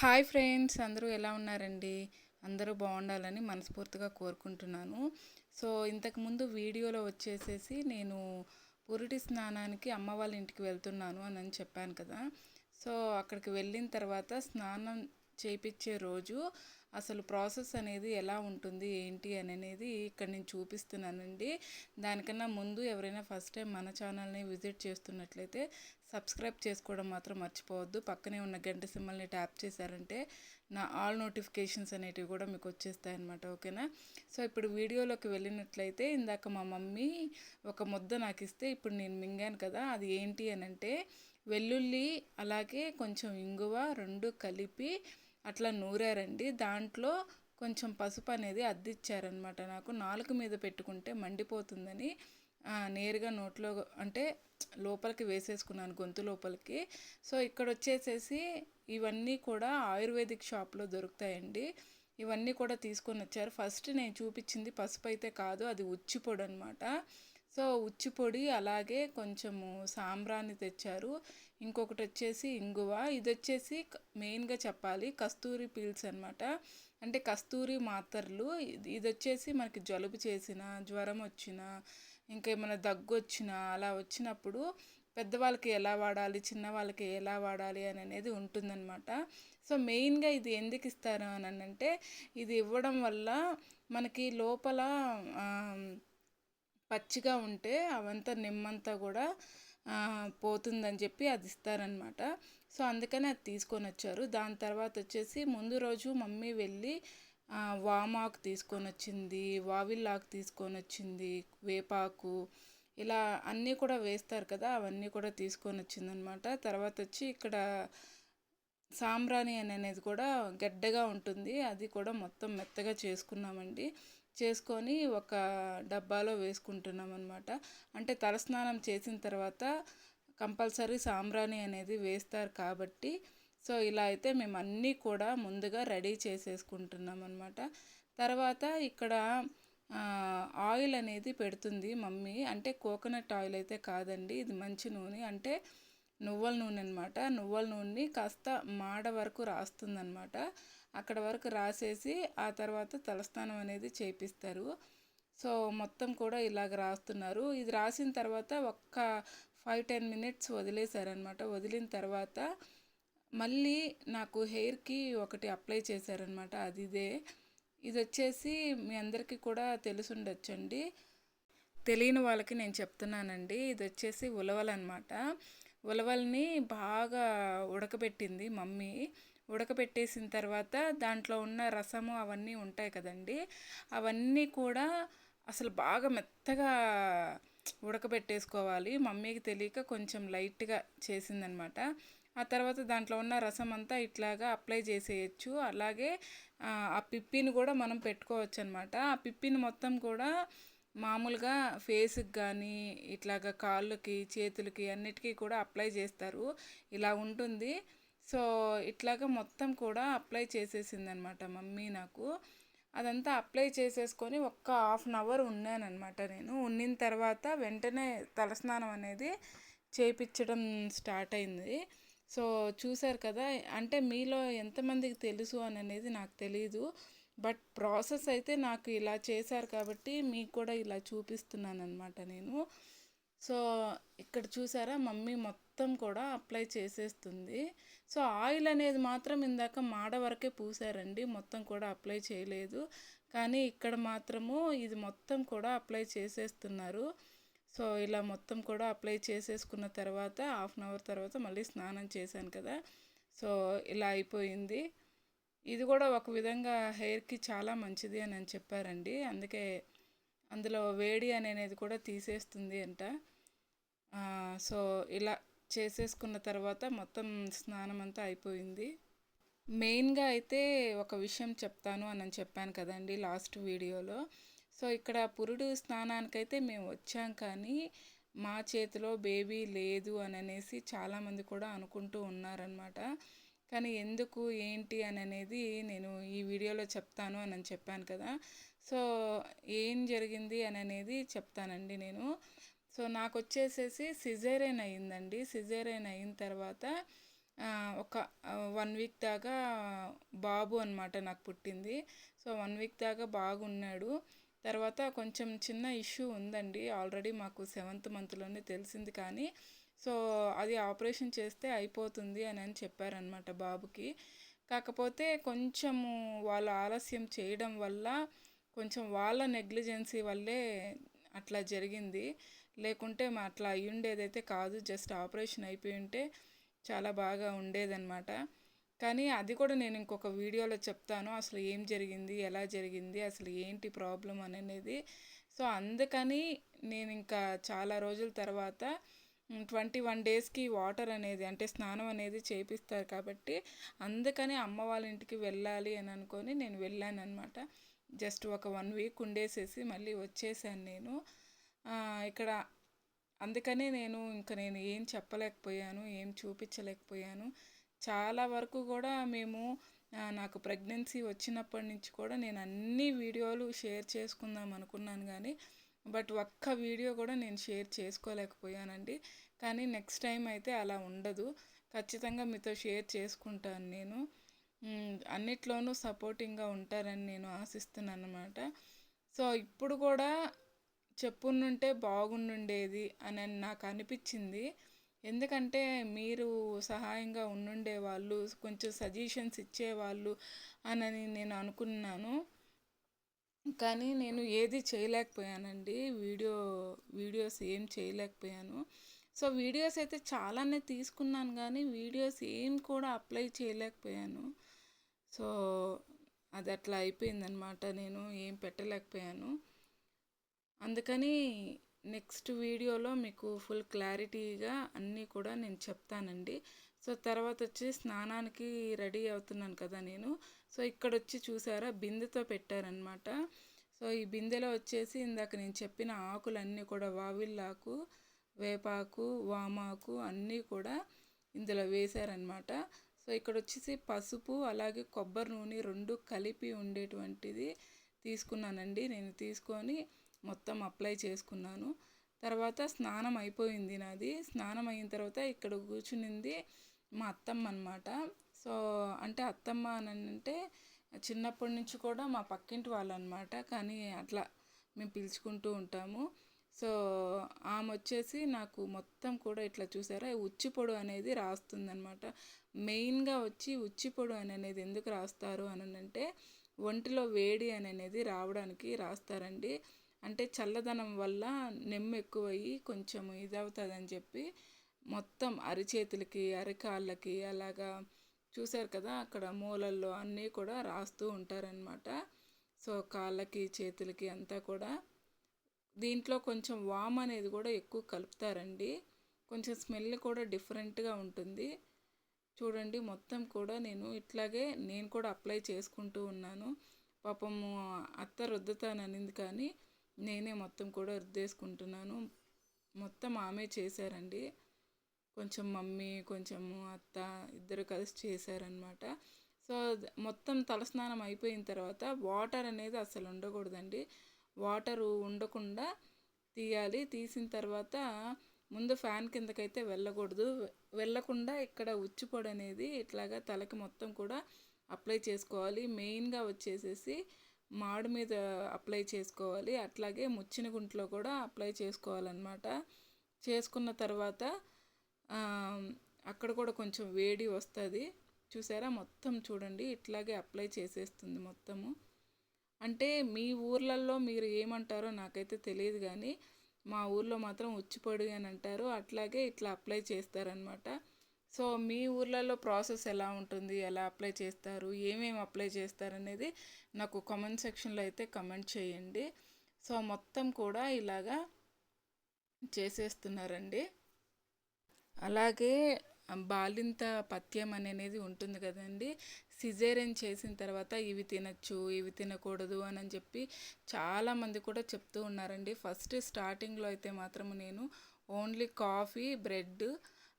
Hi friends అందరూ ఎలా ఉన్నారండి? అందరూ బాగుండాలని మనస్ఫూర్తిగా కోరుకుంటున్నాను. సో ఇంతకుముందు వీడియోలో వచ్చేసేసి నేను పురిటి స్నానానికి అమ్మ వాళ్ళ ఇంటికి వెళ్తున్నాను అని అని చెప్పాను కదా. సో అక్కడికి వెళ్ళిన తర్వాత స్నానం చేయించే రోజు అసలు ప్రాసెస్ అనేది ఎలా ఉంటుంది ఏంటి అని అనేది ఇక్కడ నేను చూపిస్తున్నానండి. దానికన్నా ముందు ఎవరైనా ఫస్ట్ టైం మన ఛానల్ని విజిట్ చేస్తున్నట్లయితే సబ్స్క్రైబ్ చేసుకోవడం మాత్రం మర్చిపోవద్దు. పక్కనే ఉన్న గంట సింబల్ని ట్యాప్ చేశారంటే నా ఆల్ నోటిఫికేషన్స్ అనేటివి కూడా మీకు వచ్చేస్తాయి అనమాట ఓకేనా? సో ఇప్పుడు వీడియోలోకి వెళ్ళినట్లయితే ఇందాక మా మమ్మీ ఒక ముద్ద నాకు ఇస్తే ఇప్పుడు నేను మింగాను కదా అది ఏంటి అని అంటే వెల్లుల్లి అలాగే కొంచెం ఇంగువ రెండు కలిపి అట్లా నూరారండి. దాంట్లో కొంచెం పసుపు అనేది అద్దిచ్చారనమాట నాకు. నాలుగు మీద పెట్టుకుంటే మండిపోతుందని నేరుగా నోట్లో అంటే లోపలికి వేసేసుకున్నాను గొంతు లోపలికి. సో ఇక్కడ వచ్చేసేసి ఇవన్నీ కూడా ఆయుర్వేదిక్ షాప్లో దొరుకుతాయండి. ఇవన్నీ కూడా తీసుకొని వచ్చారు. ఫస్ట్ నేను చూపించింది పసుపు అయితే కాదు అది ఉచ్చిపొడి అనమాట సో ఉచ్చిపొడి అలాగే కొంచెము సాంబ్రాన్ని తెచ్చారు. ఇంకొకటి వచ్చేసి ఇంగువ. ఇది వచ్చేసి మెయిన్గా చెప్పాలి కస్తూరి పీల్స్ అనమాట అంటే కస్తూరి మాత్రలు. ఇది వచ్చేసి మనకి జలుబు చేసిన జ్వరం వచ్చిన ఇంకా ఏమైనా దగ్గు వచ్చినా అలా వచ్చినప్పుడు పెద్దవాళ్ళకి ఎలా వాడాలి చిన్న వాళ్ళకి ఎలా వాడాలి అని అనేది ఉంటుందన్నమాట. సో మెయిన్గా ఇది ఎందుకు ఇస్తారు అని అంటే ఇది ఇవ్వడం వల్ల మనకి లోపల పచ్చిగా ఉంటే అవంతా నిమ్మంతా కూడా పోతుందని చెప్పి అది ఇస్తారనమాట సో అందుకని అది తీసుకొని వచ్చారు. దాని తర్వాత వచ్చేసి ముందు రోజు మమ్మీ వెళ్ళి వామాకు తీసుకొని వచ్చింది వావిల్లాకు తీసుకొని వచ్చింది వేపాకు ఇలా అన్నీ కూడా వేస్తారు కదా అవన్నీ కూడా తీసుకొని వచ్చిందనమాట తర్వాత వచ్చి ఇక్కడ సాంబ్రాణి అనేది కూడా గడ్డగా ఉంటుంది. అది కూడా మొత్తం మెత్తగా చేసుకున్నామండి. చేసుకొని ఒక డబ్బాలో వేసుకుంటున్నాం అనమాట అంటే తలస్నానం చేసిన తర్వాత కంపల్సరీ సాంబ్రాణి అనేది వేస్తారు కాబట్టి సో ఇలా అయితే మేము అన్నీ కూడా ముందుగా రెడీ చేసేసుకుంటున్నాం అనమాట తర్వాత ఇక్కడ ఆయిల్ అనేది పెడుతుంది మమ్మీ. అంటే కోకోనట్ ఆయిల్ అయితే కాదండి ఇది మంచి నూనె. అంటే నువ్వుల నూనె అనమాట నువ్వుల నూనెని కాస్త మాడ వరకు రాస్తుందనమాట అక్కడ వరకు రాసేసి ఆ తర్వాత తలస్నానం అనేది చేపిస్తారు. సో మొత్తం కూడా ఇలాగ రాస్తున్నారు. ఇది రాసిన తర్వాత ఒక్క ఫైవ్ టెన్ మినిట్స్ వదిలేశారనమాట వదిలిన తర్వాత మళ్ళీ నాకు హెయిర్కి ఒకటి అప్లై చేశారనమాట అది ఇదే. ఇది వచ్చేసి మీ అందరికీ కూడా తెలిసి ఉండొచ్చండి తెలియని వాళ్ళకి నేను చెప్తున్నానండి. ఇది వచ్చేసి ఉలవలనమాట ఉలవల్ని బాగా ఉడకబెట్టింది మమ్మీ. ఉడకబెట్టేసిన తర్వాత దాంట్లో ఉన్న రసము అవన్నీ ఉంటాయి కదండి. అవన్నీ కూడా అసలు బాగా మెత్తగా ఉడకబెట్టేసుకోవాలి. మమ్మీకి తెలియక కొంచెం లైట్గా చేసిందనమాట. ఆ తర్వాత దాంట్లో ఉన్న రసం అంతా ఇట్లాగా అప్లై చేసేయచ్చు. అలాగే ఆ పిప్పిని కూడా మనం పెట్టుకోవచ్చు అనమాట ఆ పిప్పిని మొత్తం కూడా మామూలుగా ఫేస్కి కానీ ఇట్లాగా కాళ్ళకి చేతులకి అన్నిటికీ కూడా అప్లై చేస్తారు. ఇలా ఉంటుంది. సో ఇట్లాగా మొత్తం కూడా అప్లై చేసేసింది అనమాట మమ్మీ నాకు. అదంతా అప్లై చేసేసుకొని ఒక్క హాఫ్ అన్ అవర్ ఉన్నానమాట నేను. ఉన్నిన తర్వాత వెంటనే తలస్నానం అనేది చేయించడం స్టార్ట్ అయింది. సో చూసారు కదా అంటే మీలో ఎంతమందికి తెలుసు అని అనేది నాకు తెలియదు బట్ ప్రాసెస్ అయితే నాకు ఇలా చేశారు కాబట్టి మీకు కూడా ఇలా చూపిస్తున్నాను అనమాట నేను. సో ఇక్కడ చూసారా మమ్మీ మొత్తం కూడా అప్లై చేసేస్తుంది. సో ఆయిల్ అనేది మాత్రం ఇందాక మాడ వరకే పూసారండి మొత్తం కూడా అప్లై చేయలేదు. కానీ ఇక్కడ మాత్రము ఇది మొత్తం కూడా అప్లై చేసేస్తున్నారు. సో ఇలా మొత్తం కూడా అప్లై చేసేసుకున్న తర్వాత హాఫ్ అన్ అవర్ తర్వాత మళ్ళీ స్నానం చేశాను కదా. సో ఇలా అయిపోయింది. ఇది కూడా ఒక విధంగా హెయిర్కి చాలా మంచిది అని చెప్పారండి. అందుకే అందులో వేడి అనేది కూడా తీసేస్తుంది అంట. సో ఇలా చేసేసుకున్న తర్వాత మొత్తం స్నానం అంతా అయిపోయింది. మెయిన్గా అయితే ఒక విషయం చెప్తాను అని చెప్పాను కదండి లాస్ట్ వీడియోలో. సో ఇక్కడ పురుడు స్నానానికైతే మేము వచ్చాం కానీ మా చేతిలో బేబీ లేదు అని అనేసి చాలామంది కూడా అనుకుంటూ ఉన్నారనమాట కానీ ఎందుకు ఏంటి అని అనేది నేను ఈ వీడియోలో చెప్తాను అని చెప్పాను కదా. సో ఏం జరిగింది అని అనేది చెప్తానండి నేను. సో నాకు వచ్చేసేసి సిజేరియన్ అయిందండి. సిజేరియన్ అయిన తర్వాత ఒక వన్ వీక్ దాకా బాబు అనమాట నాకు పుట్టింది. సో వన్ వీక్ దాకా బాగున్నాడు. తర్వాత కొంచెం చిన్న ఇష్యూ ఉందండి. ఆల్రెడీ మాకు సెవెంత్ మంత్లోనే తెలిసింది కానీ సో అది ఆపరేషన్ చేస్తే అయిపోతుంది అని అని చెప్పారనమాట బాబుకి. కాకపోతే కొంచెము వాళ్ళు ఆలస్యం చేయడం వల్ల కొంచెం వాళ్ళ నెగ్లిజెన్సీ వల్లే అట్లా జరిగింది. లేకుంటే మా అట్లా అయ్యుండేదైతే కాదు జస్ట్ ఆపరేషన్ అయిపోయి ఉంటే చాలా బాగా ఉండేదన్నమాట. కానీ అది కూడా నేను ఇంకొక వీడియోలో చెప్తాను అసలు ఏం జరిగింది ఎలా జరిగింది అసలు ఏంటి ప్రాబ్లం అనేది. సో అందుకని నేను ఇంకా చాలా రోజుల తర్వాత ట్వంటీ వన్ డేస్కి వాటర్ అనేది అంటే స్నానం అనేది చేపిస్తారు కాబట్టి అందుకని అమ్మ వాళ్ళ ఇంటికి వెళ్ళాలి అని అనుకొని నేను వెళ్ళాను అనమాట జస్ట్ ఒక వన్ వీక్ ఉండేసేసి మళ్ళీ వచ్చేసాను నేను. ఇక్కడ అందుకనే నేను ఇంకా నేను ఏం చెప్పలేకపోయాను ఏం చూపించలేకపోయాను. చాలా వరకు కూడా మేము నాకు ప్రెగ్నెన్సీ వచ్చినప్పటి నుంచి కూడా నేను అన్ని వీడియోలు షేర్ చేసుకుందాం అనుకున్నాను కానీ బట్ ఒక్క వీడియో కూడా నేను షేర్ చేసుకోలేకపోయానండి. కానీ నెక్స్ట్ టైం అయితే అలా ఉండదు. ఖచ్చితంగా మీతో షేర్ చేసుకుంటాను నేను. అన్నిట్లోనూ సపోర్టింగ్గా ఉంటారని నేను ఆశిస్తున్నాను అనమాట సో ఇప్పుడు కూడా చెప్పునుంటే బాగుండుండేది అని నాకు అనిపించింది. ఎందుకంటే మీరు సహాయంగా ఉండుండే వాళ్ళు కొంచెం సజెషన్స్ ఇచ్చేవాళ్ళు అని నేను అనుకున్నాను. కానీ నేను ఏది చేయలేకపోయానండి. వీడియో వీడియోస్ ఏం చేయలేకపోయాను. సో వీడియోస్ అయితే చాలానే తీసుకున్నాను కానీ వీడియోస్ ఏం కూడా అప్లై చేయలేకపోయాను. సో అది అట్లా అయిపోయిందనమాట నేను ఏం పెట్టలేకపోయాను. అందుకని నెక్స్ట్ వీడియోలో మీకు ఫుల్ క్లారిటీగా అన్నీ కూడా నేను చెప్తానండి. సో తర్వాత వచ్చి స్నానానికి రెడీ అవుతున్నాను కదా నేను. సో ఇక్కడ వచ్చి చూసారా? బిందెతో పెట్టారనమాట సో ఈ బిందెలో వచ్చేసి ఇందాక నేను చెప్పిన ఆకులన్నీ కూడా వావిల్లాకు వేపాకు వామాకు అన్నీ కూడా ఇందులో వేశారనమాట సో ఇక్కడ వచ్చేసి పసుపు అలాగే కొబ్బరి నూనె రెండు కలిపి ఉండేటువంటిది తీసుకున్నానండి. నేను తీసుకొని మొత్తం అప్లై చేసుకున్నాను. తర్వాత స్నానం అయిపోయింది నాది. స్నానం అయిన తర్వాత ఇక్కడ కూర్చునింది మా అత్తమ్మ అనమాట సో అంటే అత్తమ్మ అని అంటే చిన్నప్పటి నుంచి కూడా మా పక్కింటి వాళ్ళు అనమాట కానీ అట్లా మేము పిలుచుకుంటూ ఉంటాము. సో ఆమె వచ్చేసి నాకు మొత్తం కూడా ఇట్లా చూసారా ఉచ్చిపొడు అనేది రాస్తుందనమాట. మెయిన్గా వచ్చి ఉచ్చిపొడు అని అనేది ఎందుకు రాస్తారు అని అంటే ఒంటిలో వేడి అని అనేది రావడానికి రాస్తారండి. అంటే చల్లదనం వల్ల నెమ్మ ఎక్కువయ్యి కొంచెం ఇదవుతుందని చెప్పి మొత్తం అరిచేతులకి అరికాళ్ళకి అలాగా చూశారు కదా అక్కడ మూలల్లో అన్నీ కూడా రాస్తూ ఉంటారనమాట సో కాళ్ళకి చేతులకి అంతా కూడా దీంట్లో కొంచెం వామ్ అనేది కూడా ఎక్కువ కలుపుతారండి. కొంచెం స్మెల్ కూడా డిఫరెంట్గా ఉంటుంది. చూడండి మొత్తం కూడా నేను ఇట్లాగే నేను కూడా అప్లై చేసుకుంటూ ఉన్నాను. పాపము అత్త రుద్దుతాననింది కానీ నేనే మొత్తం కూడా రుద్దేసుకుంటున్నాను. మొత్తం ఆమె చేశారండి. కొంచెం మమ్మీ కొంచెము అత్త ఇద్దరు కలిసి చేశారనమాట సో మొత్తం తలస్నానం అయిపోయిన తర్వాత వాటర్ అనేది అసలు ఉండకూడదండి. వాటరు ఉండకుండా తీయాలి. తీసిన తర్వాత ముందు ఫ్యాన్ కిందకైతే వెళ్ళకూడదు. వెళ్ళకుండా ఇక్కడ ఉచ్చిపొడి అనేది ఇట్లాగా తలకి మొత్తం కూడా అప్లై చేసుకోవాలి. మెయిన్గా వచ్చేసేసి మాడు మీద అప్లై చేసుకోవాలి. అట్లాగే ముచ్చిన గుంట్లో కూడా అప్లై చేసుకోవాలన్నమాట. చేసుకున్న తర్వాత అక్కడ కూడా కొంచెం వేడి వస్తుంది. చూసారా? మొత్తం చూడండి ఇట్లాగే అప్లై చేసేస్తుంది మొత్తము. అంటే మీ ఊర్లలో మీరు ఏమంటారో నాకైతే తెలియదు కానీ మా ఊర్లో మాత్రం ఉచ్చిపొడి అని అంటారు. అట్లాగే ఇట్లా అప్లై చేస్తారనమాట సో మీ ఊర్లలో ప్రాసెస్ ఎలా ఉంటుంది? ఎలా అప్లై చేస్తారు? ఏమేమి అప్లై చేస్తారనేది నాకు కామెంట్ సెక్షన్లో అయితే కమెంట్ చేయండి. సో మొత్తం కూడా ఇలాగా చేసేస్తున్నారండి. అలాగే బాలింత పథ్యం అనేది ఉంటుంది కదండి. సిజేరియన్ చేసిన తర్వాత ఇవి తినచ్చు ఇవి తినకూడదు అని చెప్పి చాలామంది కూడా చెప్తూ ఉన్నారండి. ఫస్ట్ స్టార్టింగ్లో అయితే మాత్రం నేను ఓన్లీ కాఫీ బ్రెడ్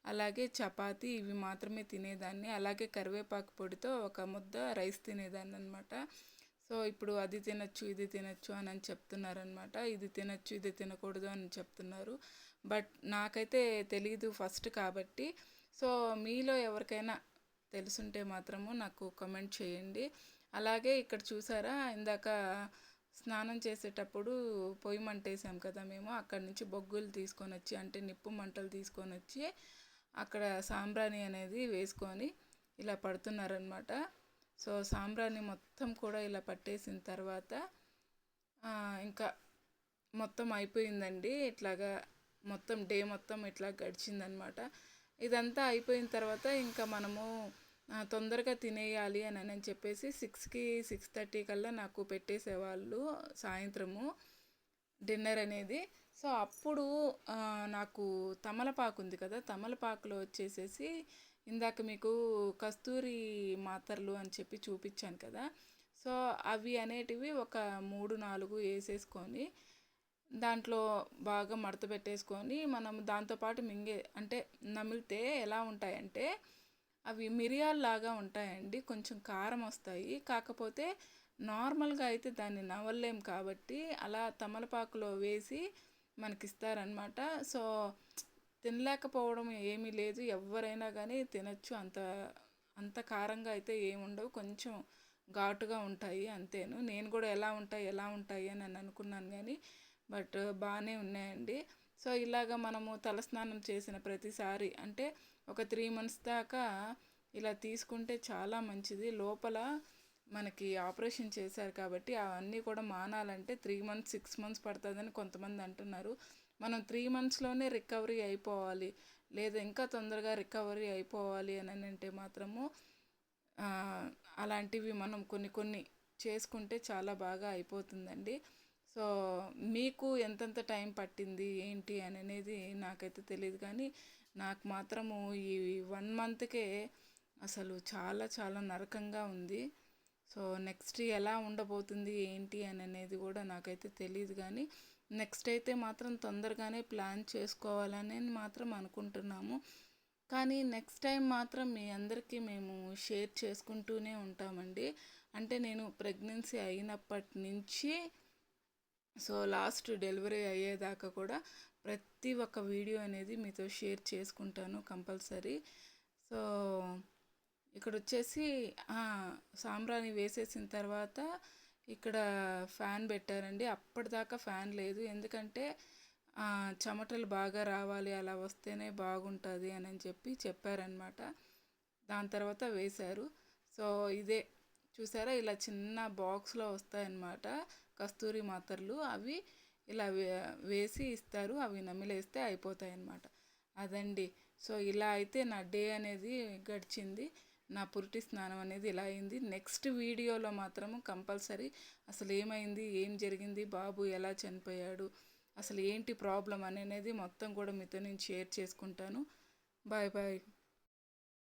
అలాగే చపాతీ ఇవి మాత్రమే తినేదాన్ని. అలాగే కరివేపాకు పొడితో ఒక ముద్ద రైస్ తినేదాన్ని అనమాట సో ఇప్పుడు అది తినచ్చు ఇది తినచ్చు అని అని చెప్తున్నారనమాట ఇది తినచ్చు ఇది తినకూడదు అని చెప్తున్నారు. బట్ నాకైతే తెలియదు ఫస్ట్ కాబట్టి. సో మీలో ఎవరికైనా తెలుసుంటే మాత్రము నాకు కమెంట్ చేయండి. అలాగే ఇక్కడ చూసారా ఇందాక స్నానం చేసేటప్పుడు పొయ్యి మంట వేసాం కదా మేము అక్కడి నుంచి బొగ్గులు తీసుకొని వచ్చి అంటే నిప్పు మంటలు తీసుకొని వచ్చి అక్కడ సాంబ్రాణి అనేది వేసుకొని ఇలా పడుతున్నారనమాట సో సాంబ్రాణి మొత్తం కూడా ఇలా పట్టేసిన తర్వాత ఇంకా మొత్తం అయిపోయిందండి. ఇట్లాగా మొత్తం డే మొత్తం ఇట్లా గడిచిందనమాట ఇదంతా అయిపోయిన తర్వాత ఇంకా మనము తొందరగా తినేయాలి అని అని చెప్పేసి సిక్స్కి సిక్స్ థర్టీ కల్లా నాకు పెట్టేసేవాళ్ళు సాయంత్రము డిన్నర్ అనేది. సో అప్పుడు నాకు తమలపాకు ఉంది కదా తమలపాకులో వచ్చేసేసి ఇందాక మీకు కస్తూరి మాత్రలు అని చెప్పి చూపించాను కదా. సో అవి అనేటివి ఒక మూడు నాలుగు వేసేసుకొని దాంట్లో బాగా మడత పెట్టేసుకొని మనం దాంతోపాటు మింగే అంటే నమిలితే ఎలా ఉంటాయంటే అవి మిరియాల్లాగా ఉంటాయండి. కొంచెం కారం వస్తాయి. కాకపోతే నార్మల్గా అయితే దాన్ని నవలేం కాబట్టి అలా తమలపాకులో వేసి మనకి ఇస్తారనమాట సో తినలేకపోవడం ఏమీ లేదు. ఎవరైనా కానీ తినచ్చు. అంత అంత కారంగా అయితే ఏముండవు కొంచెం ఘాటుగా ఉంటాయి అంతేను. నేను కూడా ఎలా ఉంటాయి ఎలా ఉంటాయి అని అనుకున్నాను కానీ బట్ బాగానే ఉన్నాయండి. సో ఇలాగ మనము తలస్నానం చేసిన ప్రతిసారి అంటే ఒక త్రీ మంత్స్ దాకా ఇలా తీసుకుంటే చాలా మంచిది. లోపల మనకి ఆపరేషన్ చేశారు కాబట్టి అవన్నీ కూడా మానాలంటే త్రీ మంత్స్ సిక్స్ మంత్స్ పడుతుందని కొంతమంది అంటున్నారు. మనం త్రీ మంత్స్లోనే రికవరీ అయిపోవాలి. లేదా ఇంకా తొందరగా రికవరీ అయిపోవాలి అని అంటే మాత్రము అలాంటివి మనం కొన్ని కొన్ని చేసుకుంటే చాలా బాగా అయిపోతుందండి. సో మీకు ఎంతెంత టైం పట్టింది ఏంటి అని అనేది నాకైతే తెలియదు కానీ నాకు మాత్రము ఈ వన్ మంత్కే అసలు చాలా చాలా నరకంగా ఉంది. సో నెక్స్ట్ ఎలా ఉండబోతుంది ఏంటి అని అనేది కూడా నాకైతే తెలియదు కానీ నెక్స్ట్ అయితే మాత్రం తొందరగానే ప్లాన్ చేసుకోవాలని మాత్రం అనుకుంటున్నాము. కానీ నెక్స్ట్ టైం మాత్రం మీ అందరికీ మేము షేర్ చేసుకుంటూనే ఉంటామండి. అంటే నేను ప్రెగ్నెన్సీ అయినప్పటి నుంచి సో లాస్ట్ డెలివరీ అయ్యేదాకా కూడా ప్రతి ఒక్క వీడియో అనేది మీతో షేర్ చేసుకుంటాను కంపల్సరీ. సో ఇక్కడ వచ్చేసి సాంబ్రాణి వేసేసిన తర్వాత ఇక్కడ ఫ్యాన్ పెట్టారండి. అప్పటిదాకా ఫ్యాన్ లేదు. ఎందుకంటే చెమటలు బాగా రావాలి అలా వస్తేనే బాగుంటుంది అని చెప్పి చెప్పారనమాట దాని తర్వాత వేశారు. సో ఇదే చూసారా? ఇలా చిన్న బాక్స్లో వస్తాయన్నమాట కస్తూరి మాత్రలు. అవి ఇలా వేసి ఇస్తారు. అవి నమిలేస్తే అయిపోతాయి అన్నమాట అదండి. సో ఇలా అయితే నా డే అనేది గడిచింది. నా పురిటి స్నానం అనేది ఇలా అయింది. నెక్స్ట్ వీడియోలో మాత్రము కంపల్సరీ అసలు ఏమైంది? ఏం జరిగింది? బాబు ఎలా చనిపోయాడు? అసలు ఏంటి ప్రాబ్లం అనేది మొత్తం కూడా మీతో నేను షేర్ చేసుకుంటాను. Bye bye.